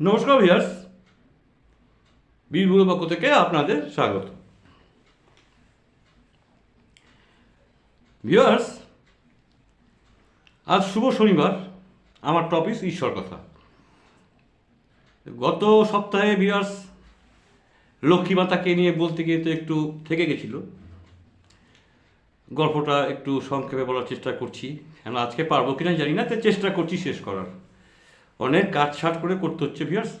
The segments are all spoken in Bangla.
নমস্কার ভিয়ার্স বীরভূমের পক্ষ থেকে আপনাদের স্বাগত। ভিউয়ার্স, আজ শুভ শনিবার, আমার টপিক ঈশ্বর কথা। গত সপ্তাহে ভিউয়ার্স, লক্ষ্মী মাতাকে নিয়ে বলতে গিয়ে তো একটু থেকে গেছিল। গল্পটা একটু সংক্ষেপে বলার চেষ্টা করছি। কেন আজকে পারব কিনা জানি না তো চেষ্টা করছি শেষ করার। অনেক কাজ কাটছাট করে করতে হচ্ছে ভিউয়ার্স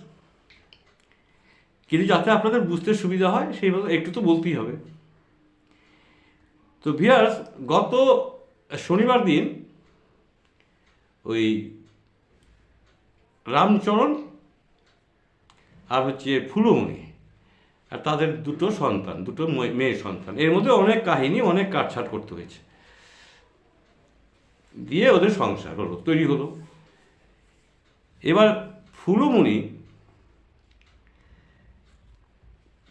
কিন্তু যাতে আপনাদের বুঝতে সুবিধা হয় সেইভাবে একটু তো বলতেই হবে। তো ভিয়ার্স গত শনিবার দিন ওই রামচরণ আর হচ্ছে ফুলমণি আর তাদের দুটো সন্তান, দুটো মেয়ে সন্তান, এর মধ্যে অনেক কাহিনী, অনেক কাটছাট করতে হয়েছে। দিয়ে ওদের সংসার হলো, তৈরি হলো। এবার ফুলমণি,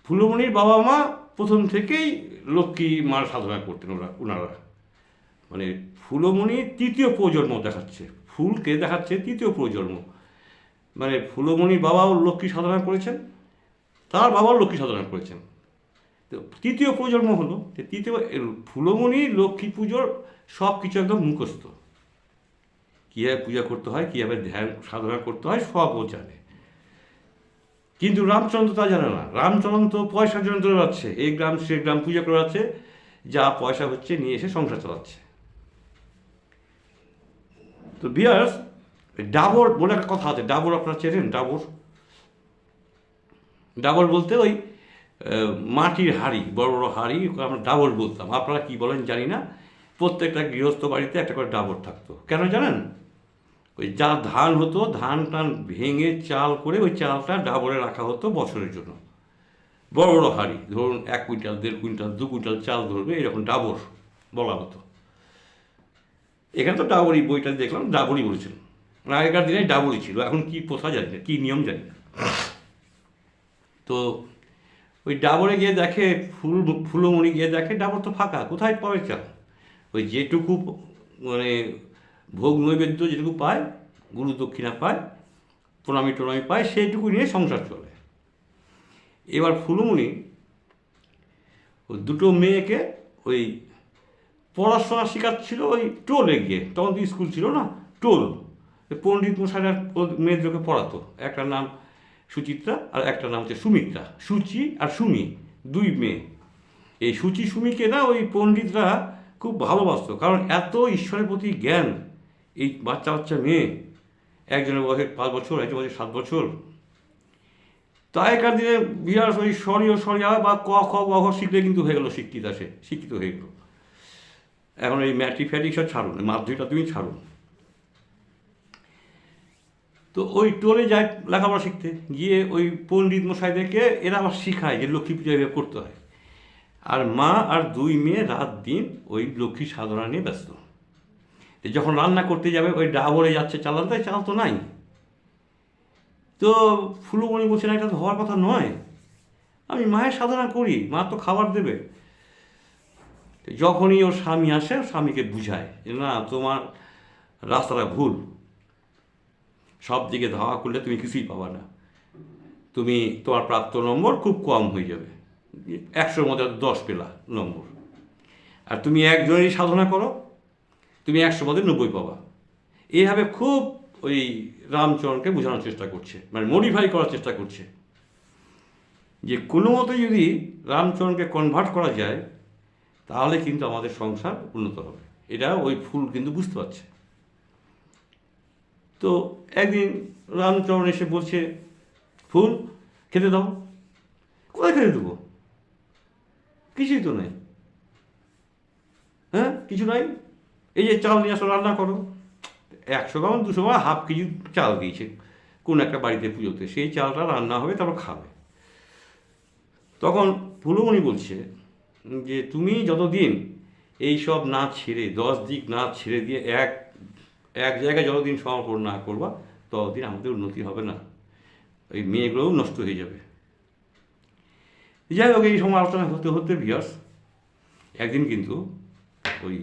ফুলমণির বাবা মা প্রথম থেকেই লক্ষ্মী মার সাধনা করতেন ওরা ওনারা মানে ফুলমণি তৃতীয় প্রজন্ম দেখাচ্ছে, ফুলকে দেখাচ্ছে তৃতীয় প্রজন্ম। মানে ফুলমণির বাবাও লক্ষ্মী সাধনা করেছেন, তার বাবাও লক্ষ্মী সাধনা করেছেন। তো তৃতীয় প্রজন্ম হলো তৃতীয়, ফুলমণি লক্ষ্মী পুজোর সব কিছু একদম মুখস্থ। কীভাবে পূজা করতে হয় কীভাবে ধ্যান সাধনা করতে হয়, সব ও জানে। কিন্তু রামচন্দ্র তা জানে না। রামচন্দ্র তো পয়সার জন্য ধরে যাচ্ছে। এই গ্রাম, সে গ্রাম পূজা করে যাচ্ছে, যা পয়সা হচ্ছে নিয়ে এসে সংসার চালাচ্ছে। তো বিয়ার্স, ডাবর বলে একটা কথা আছে, ডাবর আপনারা চেনেন? ডাবর? ডাবর বলতে ওই মাটির হাড়ি, বড় বড় হাড়ি আমরা ডাবর বলতাম। আপনারা কি বলেন জানি না। প্রত্যেকটা গৃহস্থ বাড়িতে একটা করে ডাবর থাকতো। কেন জানেন? ওই যা ধান হতো, ধান টান ভেঙে চাল করে ওই চালটা ডাবরে রাখা হতো বছরের জন্য। বড় বড় হাড়ি, ধরুন এক কুইন্টাল, দেড় কুইন্টাল, দু কুইন্টাল চাল ধরবে, এরকম ডাবর বলা হতো। এখানে তো ডাবরি বইটা দেখলাম ডাবরি বলেছিল। আগেকার দিনে ডাবরি ছিল, এখন কি প্রথা জানি না, কী নিয়ম জানি না। তো ওই ডাবরে গিয়ে দেখে, ফুল, ফুলমণি গিয়ে দেখে, ডাবর তো ফাঁকা, কোথায় পাবে চাল? ওই যেটুকু মানে ভোগ নৈবেদ্য যেটুকু পায়, গুরু দক্ষিণা পায়, প্রণামী টনামি পায়, সেইটুকু নিয়ে সংসার চলে। এবার ফুলমণি ওই দুটো মেয়েকে ওই পড়াশোনা শেখাচ্ছিল ওই টোলে গিয়ে। তখন তো স্কুল ছিল না, টোল। পণ্ডিত মশাইরা মেয়েদেরকে পড়াতো। একটার নাম সুচিত্রা আর একটা নাম হচ্ছে সুমিত্রা। সুচি আর সুমি, দুই মেয়ে। এই সুচি সুমিকে না ওই পণ্ডিতরা খুব ভালোবাসতো। কারণ এত ঈশ্বরের প্রতি জ্ঞান এই বাচ্চা বাচ্চা মেয়ে, একজনের বয়সে পাঁচ বছর, একজনের বয়সে সাত বছর। আগেকার দিনে বিহার ওই সরি ও সরিয়া বা ক, খ ঘ শিখলে কিন্তু হয়ে গেলো শিক্ষিত, সে শিক্ষিত হয়ে গেলো। এখন এই ম্যাট্রিক ফ্যাট্রিক সব ছাড়ুন মাধ্যমিকটা তুমি ছাড়ুন। তো ওই টোলে যায় লেখাপড়া শিখতে, গিয়ে ওই পণ্ডিত মশাইদেরকে এরা আবার শিখায় যে লক্ষ্মী পূজা করতে হয়। আর মা আর দুই মেয়ে রাত দিন ওই লক্ষ্মী সাধনা নিয়ে ব্যস্ত। যখন রান্না করতে যাবে, ওই ডাবরে যাচ্ছে চালান, তাই চাল তো নাই। তো ফুলমণি বলছে, না, এটা তো হওয়ার কথা নয়। আমি মায়ের সাধনা করি, মা তো খাবার দেবে। যখনই ওর স্বামী আসে স্বামীকে বুঝায় না, তোমার রাস্তাটা ভুল। সব দিকে ধাওয়া করলে তুমি কিছুই পাবা না। তুমি, তোমার প্রাপ্ত নম্বর খুব কম হয়ে যাবে। একশোর মধ্যে দশ পেলা নম্বর। আর তুমি একজনেরই সাধনা করো তুমি একশো মধ্যে নব্বই পাবা। এইভাবে খুব ওই রামচরণকে বোঝানোর চেষ্টা করছে মানে মডিফাই করার চেষ্টা করছে। যে কোনো মতো যদি রামচরণকে কনভার্ট করা যায়, তাহলে কিন্তু আমাদের সংসার উন্নত হবে। এটা ওই ফুল কিন্তু বুঝতে পারছে। তো একদিন রামচরণ এসে বলছে, ফুল, খেতে দাও। কোথায় খেতে দেবো? কিছুই তো নেই। হ্যাঁ কিছু নাই? এই যে চাল নিয়ে আসো, রান্না করো। একশো গ্রাম, দুশো গ্রাম, হাফ কেজি চাল দিয়েছে। কোন একটা বাড়িতে পুজোতে, সেই চালটা রান্না হবে, তারপর খাবে। তখন ফুলমণি বলছে যে, তুমি যতদিন এই সব না ছেড়ে, দশ দিক না ছেড়ে দিয়ে এক এক জায়গায় যতদিন সমর্পণ না করবা, ততদিন আমাদের উন্নতি হবে না। ওই মেয়েগুলোও নষ্ট হয়ে যাবে। যাই হোক, এই সময় আলোচনা হতে হতে বিয়াস একদিন কিন্তু ওই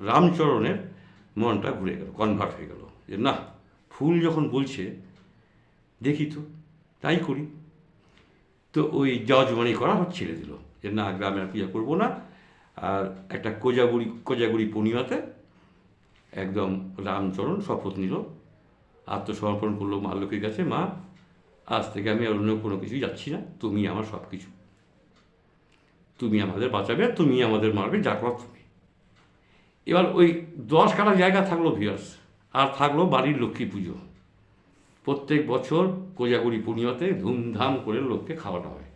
রামচরণের মনটা ঘুরে গেল কনভার্ট হয়ে গেল। যে না, ফুল যখন বলছে, দেখি তো, তাই করি। তো ওই জজমানি করা আমার ছেড়ে দিল। যে না, গ্রামে আর পূজা করব না। আর একটা কোজাগুড়ি কোজাগুড়ি পূর্ণিমাতে একদম রামচরণ শপথ নিল। আত্মসমর্পণ করল মা লক্ষ্মীর কাছে, মা, আজ থেকে আমি আর অন্য কোনো কিছুই যাচ্ছি না। তুমি আমার সব কিছু তুমি আমাদের বাঁচাবে তুমি আমাদের মারবে, যা করার তুমি। এবার ওই দশ কাটা জায়গা থাকল ভিয়ার্স, আর থাকল বাড়ির লক্ষ্মী পুজো। প্রত্যেক বছর কোজাগুড়ি পূর্ণিমাতে ধুমধাম করে লোককে খাওয়ানো হয়।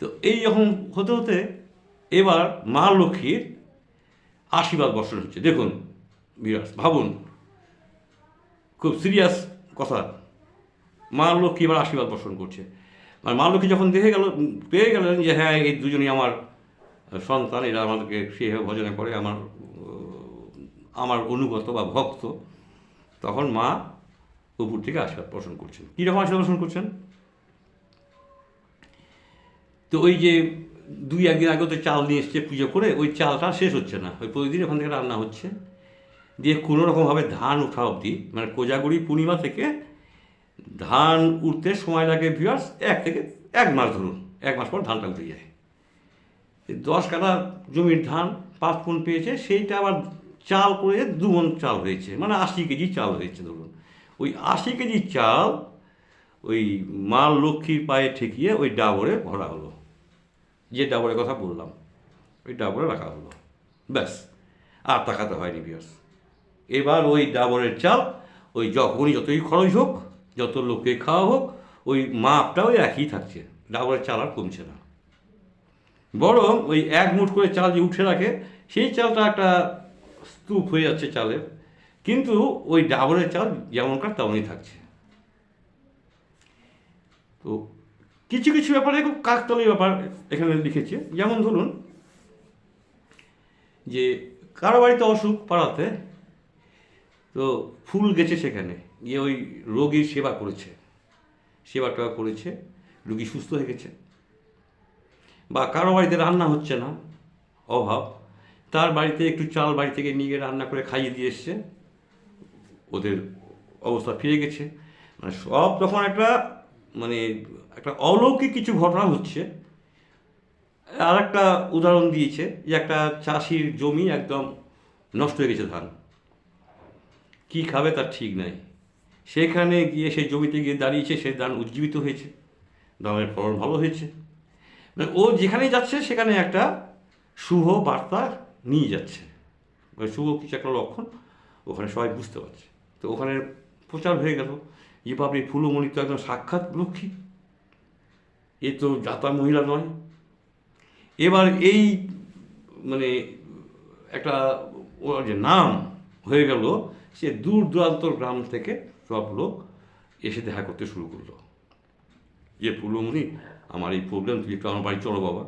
তো এই যখন হতে হতে এবার মা লক্ষ্মীর আশীর্বাদ বর্ষণ হচ্ছে। দেখুন বিরাজ ভাবুন, খুব সিরিয়াস কথা। মা লক্ষ্মী এবার আশীর্বাদ বর্ষণ করছে। মানে মা লক্ষ্মী যখন দেখে গেল, পেয়ে গেলেন যে হ্যাঁ এই দুজনই আমার সন্তান, এরা আমাদেরকে সেভাবে ভজনা করে, আমার আমার অনুগত বা ভক্ত। তখন মা উপর থেকে আশীর্বাদ পোষণ করছেন। কীরকম আশীর্বাদ পোষণ করছেন? তো ওই যে দুই একদিন আগে তো চাল নিয়ে এসছে পুজো করে, ওই চালটা শেষ হচ্ছে না। ওই প্রতিদিন ওখান থেকে রান্না হচ্ছে। দিয়ে কোনো রকমভাবে ধান ওঠা অবধি মানে কোজাগুড়ি পূর্ণিমা থেকে ধান উঠতে সময় লাগে ভিউয়ার্স এক থেকে এক মাস ধরুন, এক মাস পর ধানটা উঠে যায়। দশ কাঠা জমির ধান পাঁচ মন পেয়েছে, সেইটা আবার চাল করে দু মন চাল হয়েছে মানে আশি কেজি চাল হয়েছে ধরুন। ওই আশি কেজি চাল ওই মা লক্ষ্মীর পায়ে ঠেকিয়ে ওই ডাবরে ভরা হলো, যে ডাবরের কথা বললাম, ওই ডাবরে রাখা হলো, ব্যাস, আর তাকাতে হয়নি বিয়াস এবার ওই ডাবরের চাল, ওই যখনই যতই খরচ হোক, যত লোককে খাওয়া হোক, ওই মাপটা ওই একই থাকছে, ডাবরের চাল আর কমছে না। বরং ওই এক মুঠ করে চাল যে উঠে রাখে, সেই চালটা একটা স্তূপ হয়ে যাচ্ছে চালের। কিন্তু ওই ডাবরের চাল যেমনকার তেমনই থাকছে। তো কিছু কিছু ব্যাপারে খুব কাকতলীয় ব্যাপার এখানে লিখেছে। যেমন ধরুন যে, কারও বাড়িতে অসুখ পাড়াতে, তো ফুল গেছে সেখানে, গিয়ে ওই রোগীর সেবা করেছে। সেবাটা করেছে, রুগী সুস্থ হয়ে গেছে। বা কারও বাড়িতে রান্না হচ্ছে না, অভাব। তার বাড়িতে একটু চাল বাড়ি থেকে নিয়ে গিয়ে রান্না করে খাইয়ে দিয়ে এসছে। ওদের অবস্থা ফিরে গেছে। মানে সব যখন একটা মানে একটা অলৌকিক কিছু ঘটনা হচ্ছে আর একটা উদাহরণ দিয়েছে যে একটা চাষির জমি একদম নষ্ট হয়ে গেছে ধান। কি খাবে তার ঠিক নাই। সেখানে গিয়ে সেই জমিতে গিয়ে দাঁড়িয়েছে সেই ধান উজ্জীবিত হয়েছে। ধানের ফলন ভালো হয়েছে। ও যেখানেই যাচ্ছে, সেখানে একটা শুভ বার্তা নিয়ে যাচ্ছে। মানে শুভ কিছু একটা লক্ষণ ওখানে সবাই বুঝতে পারছে। তো ওখানে প্রচার হয়ে গেল। যে বাপরে, ফুলমণি তো একদম সাক্ষাৎ লক্ষ্মী। এ তো যাতা মহিলা নয়। এবার এই মানে একটা ওর যে নাম হয়ে গেল, সে দূর দূরান্ত গ্রাম থেকে সব লোক এসে দেখা করতে শুরু করল। যে ফুলমণি আমার এই প্রবলেম তুই একটু আমার বাড়ি চলো বাবা।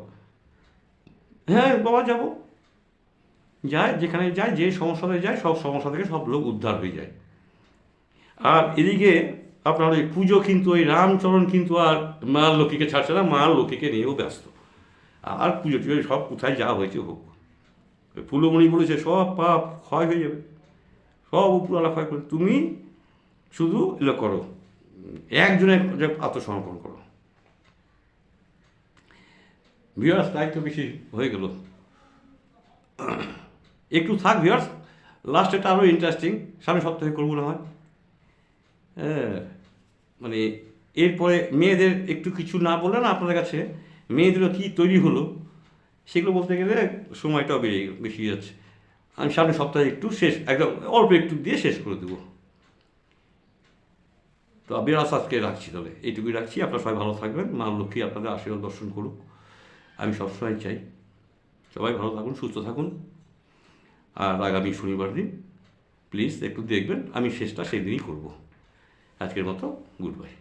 হ্যাঁ বাবা যাব। যায়, যেখানে যায়, যে সমস্যাতে যায়, সব সমস্যা থেকে সব লোক উদ্ধার হয়ে যায়। আর এদিকে আপনার ওই পুজো কিন্তু, ওই রামচরণ কিন্তু আর মা লক্ষ্মীকে ছাড়ছে না মা লক্ষ্মীকে নিয়েও ব্যস্ত। আর পুজো টুজো সব কোথায় যা হয়েছে হোক। ফুলমণি বলেছে, সব পাপ ক্ষয় হয়ে যাবে। সব উপরওয়ালা ক্ষয় করে তুমি শুধু এগুলো করো। একজনের আত্মসমর্পণ করো। ভিউয়ার্স দায়িত্ব বেশি হয়ে গেল। একটু থাক ভিউয়ার্স লাস্টেটা আরও ইন্টারেস্টিং সামনে সপ্তাহে করব না হয়। হ্যাঁ মানে এরপরে মেয়েদের একটু কিছু না বললে না আপনাদের কাছে, মেয়েদেরও কী তৈরি হলো, সেগুলো বলতে গেলে সময়টাও বেড়ে বেশি যাচ্ছে। আমি সামনে সপ্তাহে একটু শেষ, একদম অল্প একটু দিয়ে শেষ করে দেবো। তো বিরাস আজকে রাখছি তাহলে। এইটুকুই রাখছি। আপনারা সবাই ভালো থাকবেন। মা লক্ষ্মী আপনাদের আশীর্বাদ দর্শন করুক। আমি সবসময় চাই সবাই ভালো থাকুন, সুস্থ থাকুন। আর আগামী শনিবার দিন প্লিজ একটু দেখবেন আমি শেষটা সেই দিনই করব। আজকের মতো গুড বাই